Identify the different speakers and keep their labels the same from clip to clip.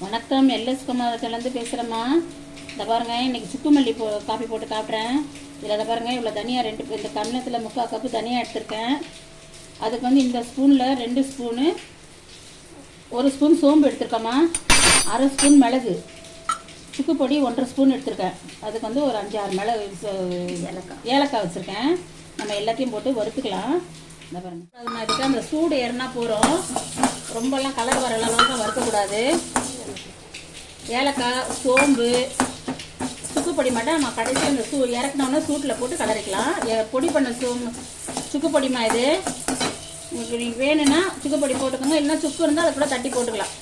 Speaker 1: வணக்கம் எல்எஸ் குமாரத்துலேருந்து பேசுகிறேம்மா இந்த பாருங்க இன்னைக்கு சுக்குமல்லி போ காஃபி போட்டு காட்டுறேன். இதில் இதை பாருங்க இவ்வளோ தனியாக ரெண்டு இந்த கன்னத்தில் முக்கால் கப்பு தனியாக எடுத்திருக்கேன். அதுக்கு வந்து இந்த ஸ்பூனில் ரெண்டு ஸ்பூனு ஒரு ஸ்பூன் சோம்பு எடுத்திருக்கேம்மா. அரை ஸ்பூன் மிளகு. சுக்கு பொடி ஒன்றரை ஸ்பூன் எடுத்திருக்கேன். அதுக்கு வந்து ஒரு அஞ்சு ஆறு மிளகு ஏலக்காய். ஏலக்காய் வச்சுருக்கேன். நம்ம எல்லாத்தையும் போட்டு வறுத்துக்கலாம். இந்த பாருங்க. அது மாதிரிக்கு அந்த சூடு ஏறினா போகிறோம் ரொம்பலாம் கலர் வரலாம் அளவுக்கு வறுக்கக்கூடாது. ஏலக்காய் சோம்பு சுக்குப்பொடி மட்டும் நம்ம கடைசி அந்த சூ இறக்கினோன்னா சூட்டில் போட்டு கலரிக்கலாம். பொடி பண்ண சூ சுக்குப்பொடிமா இது. உங்களுக்கு நீங்கள் வேணும்னா சுக்குப்பொடி போட்டுக்கோங்க. இல்லைன்னா சுக்கு இருந்தால் அதை கூட தட்டி போட்டுக்கலாம்.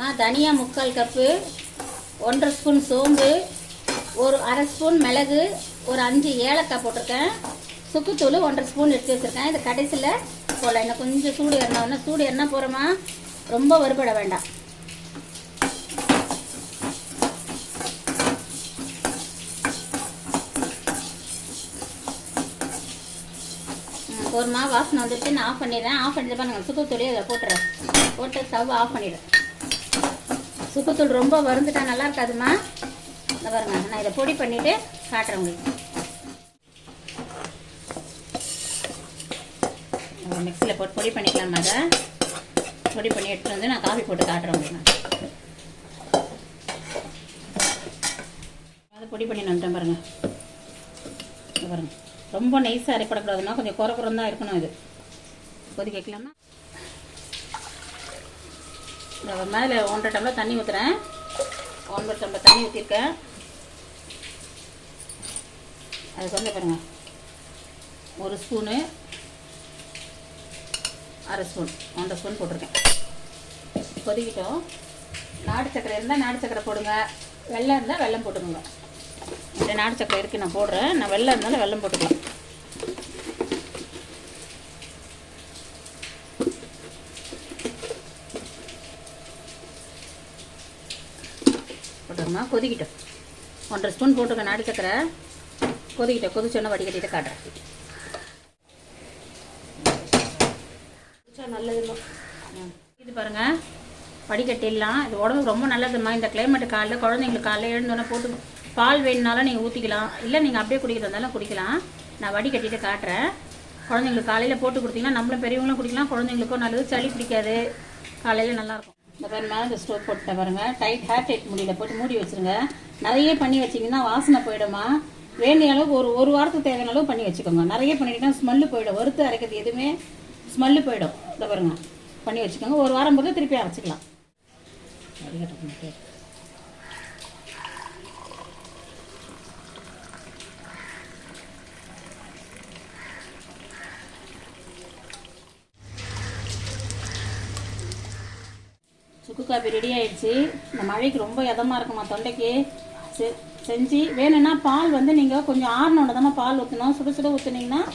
Speaker 1: நான் தனியா முக்கால் கப்பு ஒன்றரை ஸ்பூன் சோம்பு ஒரு அரை ஸ்பூன் மிளகு ஒரு அஞ்சு ஏலக்காய் போட்டிருக்கேன். சுக்குத்தூள் ஒன்றரை ஸ்பூன் எடுத்து வச்சுருக்கேன். இது கடைசியில் போடலாம் இன்னும் கொஞ்சம் சூடு ஏறினா சூடு ஏறினா போகிறோமா ரொம்ப வறுபட வேண்டாம். ஒரு மா வாசனை வந்துட்டு நான் ஆஃப் பண்ணிடுறேன். ஆஃப் பண்ணிட்டு பாருங்க. சுக்குத்தூளி அதை போட்டுறேன். போட்டு ஸ்டவ் ஆஃப் பண்ணிடுறேன் சுக்குத்தூள் ரொம்ப வருந்துட்டா நல்லா இருக்காதுமா இந்த பாருங்க. நான் இதை பொடி பண்ணிட்டு காட்டுறேன் உங்களுக்கு. மிக்சியில் போட்டு பொடி பண்ணிக்கலாம் அதை பொடி பண்ணி எடுத்துகிட்டு வந்து நான் காஃபி போட்டு காட்டுறேன் உங்களுக்கு அதை பொடி பண்ணி நம்பிட்டேன் பாருங்க. பாருங்கள் பாருங்க. ரொம்ப நைஸாக அரைப்படக்கூடாதுன்னா கொஞ்சம் குறை குறம் தான் இருக்கணும் இது. கொதிக்க வைக்கலாமா இந்த மேலே ஒன்றரை டம்ளர் தண்ணி ஊற்றுறேன் ஒன்பது டம்ளர் தண்ணி ஊற்றிருக்கேன் அதுக்கு வந்து பாருங்க ஒரு ஸ்பூனு அரை ஸ்பூன். ஒன்றரை ஸ்பூன் போட்டிருக்கேன். கொதிக்கிட்டோம். நாடு சக்கரை இருந்தால் நாடு சக்கரை போடுங்க. வெள்ளம் இருந்தால் வெள்ளம் போட்டுக்கோங்க. இந்த நாடு சக்கரை இருக்கு நான் போடுறேன். நான் வெள்ளம் இருந்தாலும் வெல்லம் போட்டுக்கலாம். போட்டுருமா கொதிக்கிட்டோம். ஒன்றரை ஸ்பூன் போட்டுருக்கேன் நாடு சக்கரை கொதிக்கிட்டோம். கொதிச்சோன்னா வடிகட்டிட்டு காட்டுறேன். நல்லதுமா இது பாருங்க வடிகட்டிடலாம் இது உடம்புக்கு ரொம்ப நல்லதும்மா. இந்த கிளைமேட் காலைல குழந்தைங்களுக்கு காலைல எழுந்தோன்னே போட்டு பால் வேணுனாலும் நீங்கள் ஊற்றிக்கலாம் இல்லை நீங்கள் அப்படியே குடிக்கிறதாலும் குடிக்கலாம். நான் வடிகட்டிட்டு காட்டுறேன். குழந்தைங்களுக்கு காலையில் போட்டு கொடுத்தீங்கன்னா நம்மளும் பெரியவங்களும் குடிக்கலாம் குழந்தைங்களுக்கும் நல்லது. சளி பிடிக்காது. காலையில் நல்லாயிருக்கும். இந்த பாரு மேலே இந்த ஸ்டோவ் போட்டு பாருங்க. டைட் ஹேர் டைட் முடியல. போட்டு மூடி வச்சிருங்க. நிறைய பண்ணி வச்சிங்கன்னா வாசனை போயிடுமா வேண்டிய அளவுக்கு ஒரு ஒரு வாரத்துக்கு தேவையான அளவு பண்ணி வச்சுக்கோங்க. நிறைய பண்ணிட்டீங்கன்னா ஸ்மெல்லு போயிடும். வறுத்து அரைக்கிறது எதுவுமே ஸ்மெல்லு போயிடும். இதை பாருங்க. பண்ணி வச்சுக்கோங்க. ஒரு வாரம் போது திருப்பி அரைச்சிக்கலாம். சுக்கு காப்பி ரெடி ஆயிடுச்சு. இந்த மழைக்கு ரொம்ப இதமாக இருக்குமா தொண்டைக்கு? செ- செஞ்சு வேணும்னா பால் வந்து நீங்கள் கொஞ்சம் ஆறினோட தானே பால் ஊற்றணும் சுட சுட ஊற்றுனீங்கன்னா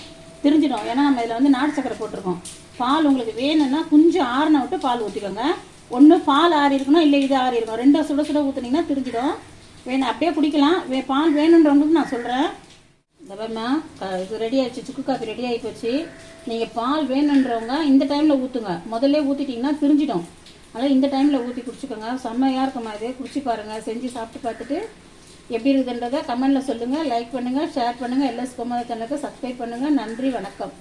Speaker 1: திரிஞ்சிடும். ஏன்னா நம்ம இதில் வந்து நாட்டு சக்கரை போட்டிருக்கோம். பால் உங்களுக்கு வேணும்னா கொஞ்சம் ஆறின விட்டு பால் ஊற்றிக்கோங்க ஒன்று பால் ஆறி இருக்கணும் இல்லை இது ஆறி இருக்கணும். ரெண்டும் சுட சுட ஊற்றுனீங்கன்னா திரிஞ்சிடும். வேணும் அப்படியே குடிக்கலாம். வே பால் வேணுன்றவங்களுக்கு நான் சொல்கிறேன் இந்த க- இது ரெடி ஆயிடுச்சு. சுக்கு காஃபி ரெடி ஆகி போச்சு. நீங்கள் பால் வேணுன்றவங்க இந்த டைமில் ஊற்றுங்க முதல்ல ஊற்றிட்டிங்கன்னா திரிஞ்சிடும். அதனால் இந்த டைமில் ஊற்றி குடிச்சுக்கோங்க. செம்மையாக இருக்குமா இது. குடிச்சு பாருங்கள் செஞ்சு சாப்பிட்டு பார்த்துட்டு எப்படி இருக்குதுன்றதை கமெண்டில் சொல்லுங்கள் லைக் பண்ணுங்கள் ஷேர் பண்ணுங்கள் எல்எஸ் கோமாத சேனலுக்கு சப்ஸ்கிரைப் பண்ணுங்கள் நன்றி வணக்கம்.